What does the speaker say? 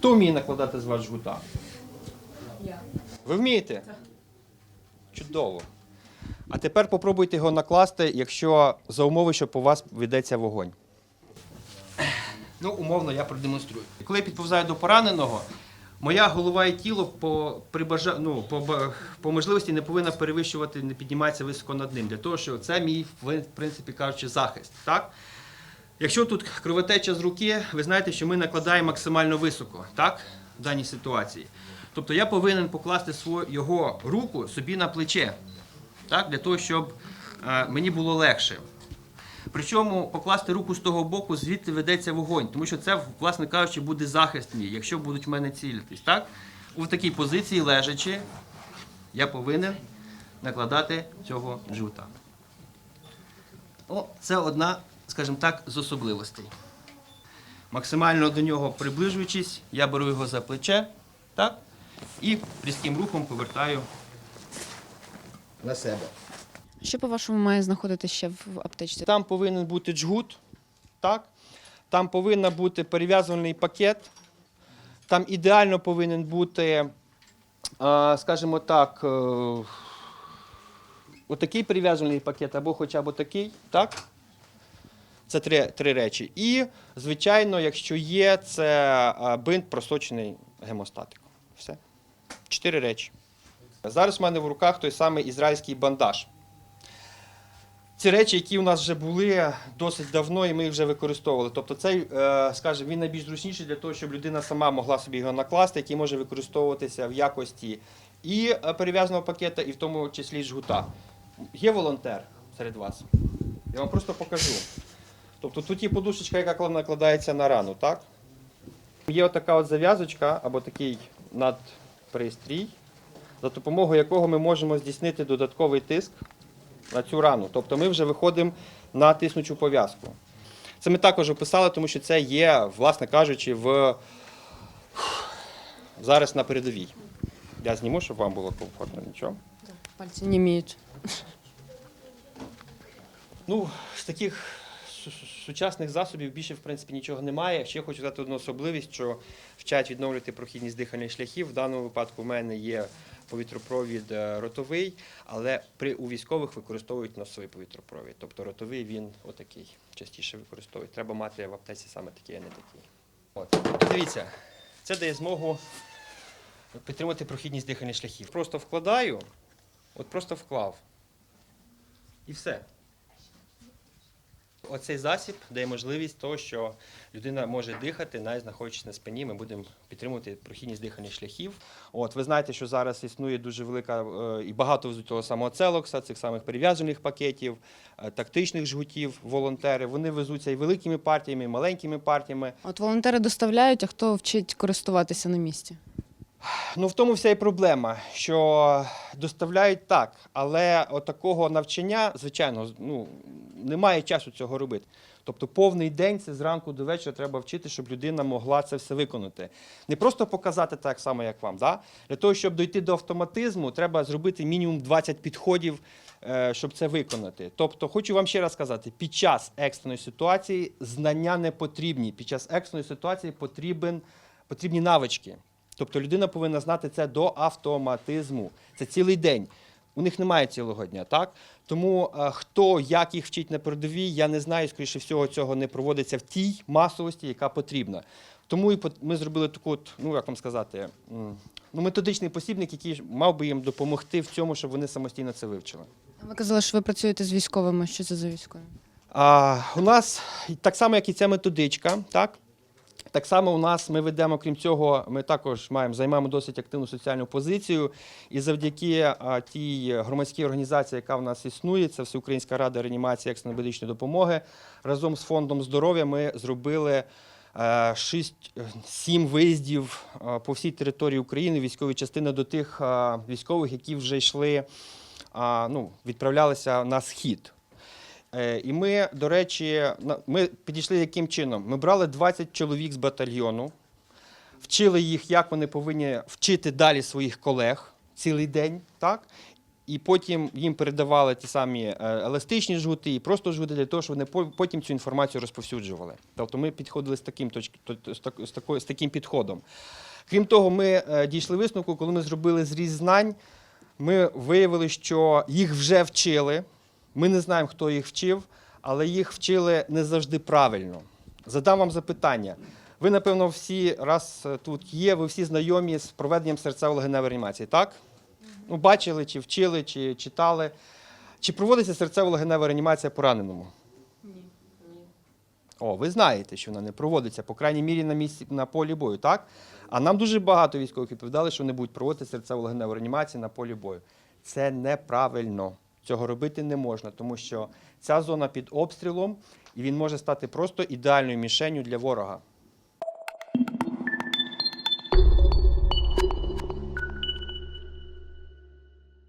Хто вміє накладати з вас жгута? Я. Ви вмієте? Чудово. А тепер попробуйте його накласти, якщо за умови, що по вас ведеться вогонь. Ну, умовно, я продемонструю. Коли я підповзаю до пораненого, моя голова і тіло по, при бажа... ну, по, по можливості не повинна перевищувати, не підніматися високо над ним. Для того, що це мій, в принципі кажучи, захист. Так? Якщо тут кровотеча з руки, ви знаєте, що ми накладаємо максимально високо, так? В даній ситуації. Тобто я повинен покласти свою, його руку собі на плече, так? для того, щоб е, мені було легше. Причому покласти руку з того боку, звідти ведеться вогонь, тому що це, власне кажучи, буде захист мій, якщо будуть в мене цілитись. Так? У такій позиції лежачи, я повинен накладати цього джута. О, це одна, скажімо так, з особливостей. Максимально до нього приближуючись, я беру його за плече так, і різким рухом повертаю на себе. Що, по-вашому, має знаходитися ще в аптечці? Там повинен бути джгут, так? там повинен бути перев'язувальний пакет, там ідеально повинен бути, скажімо так, е, отакий перев'язувальний пакет або хоча б отакий, так? Це три, три речі. І, звичайно, якщо є, це бинт просочений гемостатиком. Все. Чотири речі. Зараз в мене в руках той самий ізраїльський бандаж. Ці речі, які у нас вже були досить давно, і ми їх вже використовували. Тобто, цей, е, скажімо, він найбільш зручніший для того, щоб людина сама могла собі його накласти, який може використовуватися в якості і е, перев'язаного пакета, і в тому числі жгута. Є волонтер серед вас. Я вам просто покажу. Тобто тут є подушечка, яка накладається на рану, так? Є отака от зав'язочка або такий надпристрій, за допомогою якого ми можемо здійснити додатковий тиск на цю рану. Тобто ми вже виходимо на тиснучу пов'язку. Це ми також описали, тому що це є, власне кажучи, в... зараз на передовій. Я зніму, щоб вам було комфортно, нічого. Пальці не. Ну, з таких сучасних засобів більше, в принципі, нічого немає. Ще хочу дати одну особливість, що вчать відновлювати прохідність дихальних шляхів. В даному випадку в мене є повітропровід е, ротовий, але при у військових використовують носовий повітропровід. Тобто ротовий він отакий частіше використовують. Треба мати в аптеці саме такий, а не такий. От. Дивіться, це дає змогу підтримати прохідність дихальних шляхів. Просто вкладаю, от просто вклав. І все. Оцей засіб дає можливість того, що людина може дихати, навіть знаходячись на спині, ми будемо підтримувати прохідність дихальних шляхів. От ви знаєте, що зараз існує дуже велика е, і багато везуть того самого целокса, цих самих перев'язаних пакетів, е, тактичних жгутів, волонтери. Вони везуться і великими партіями, і маленькими партіями. От волонтери доставляють, а хто вчить користуватися на місці? Ну в тому вся і проблема, що доставляють так, але от такого навчання, звичайно, ну немає часу цього робити. Тобто повний день це зранку до вечора треба вчити, щоб людина могла це все виконати. Не просто показати так само, як вам. Да? Для того, щоб дойти до автоматизму, треба зробити мінімум 20 підходів, е, щоб це виконати. Тобто, хочу вам ще раз сказати: під час екстреної ситуації знання не потрібні. Під час екстреної ситуації потрібен, потрібні навички. Тобто людина повинна знати це до автоматизму. Це цілий день. У них немає цілого дня, так? Тому е, хто як їх вчить на передовій, я не знаю, скоріше всього, цього не проводиться в тій масовості, яка потрібна. Тому і ми зробили таку, ну як вам сказати, ну, методичний посібник, який мав би їм допомогти в цьому, щоб вони самостійно це вивчили. Ви казали, що ви працюєте з військовими. Що це за військові? А, у нас так само, як і ця методичка, так? Так само у нас ми ведемо, крім цього, ми також маємо займаємо досить активну соціальну позицію. І завдяки а, тій громадській організації, яка в нас існує, це Всеукраїнська рада реанімації екстреної медичної допомоги. Разом з фондом здоров'я ми зробили. 6-7 виїздів е, по всій території України військові частини до тих е, військових, які вже йшли, ну, відправлялися на схід. Е, І ми, до речі, ми підійшли яким чином? Ми брали 20 чоловік з батальйону, вчили їх, як вони повинні вчити далі своїх колег цілий день, так? і потім їм передавали ті самі е, еластичні жгути і просто жгути для того, щоб вони потім цю інформацію розповсюджували. Тобто ми підходили з таким, з таким підходом. Крім того, ми е, дійшли висновку, коли ми зробили зріз знань, ми виявили, що їх вже вчили. Ми не знаємо, хто їх вчив, але їх вчили не завжди правильно. Задам вам запитання. Ви, напевно, всі раз е, тут є, ви всі знайомі з проведенням серцево-легеневої реанімації, так? Ну, бачили, чи вчили, чи читали. Чи проводиться серцево-легенева реанімація пораненому? Ні. О, ви знаєте, що вона не проводиться, по крайній мірі на місці на полі бою, так? А нам дуже багато військових відповідали, що вони будуть проводити серцево-легеневу реанімацію на полі бою. Це неправильно. Цього робити не можна, тому що ця зона під обстрілом, і він може стати просто ідеальною мішенью для ворога.